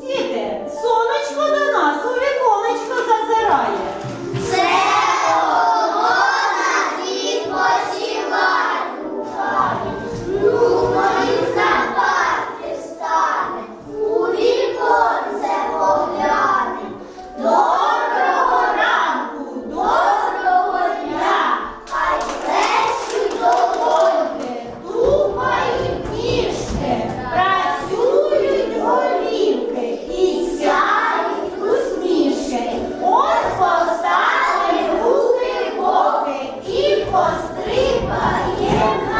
Діти, Воєнна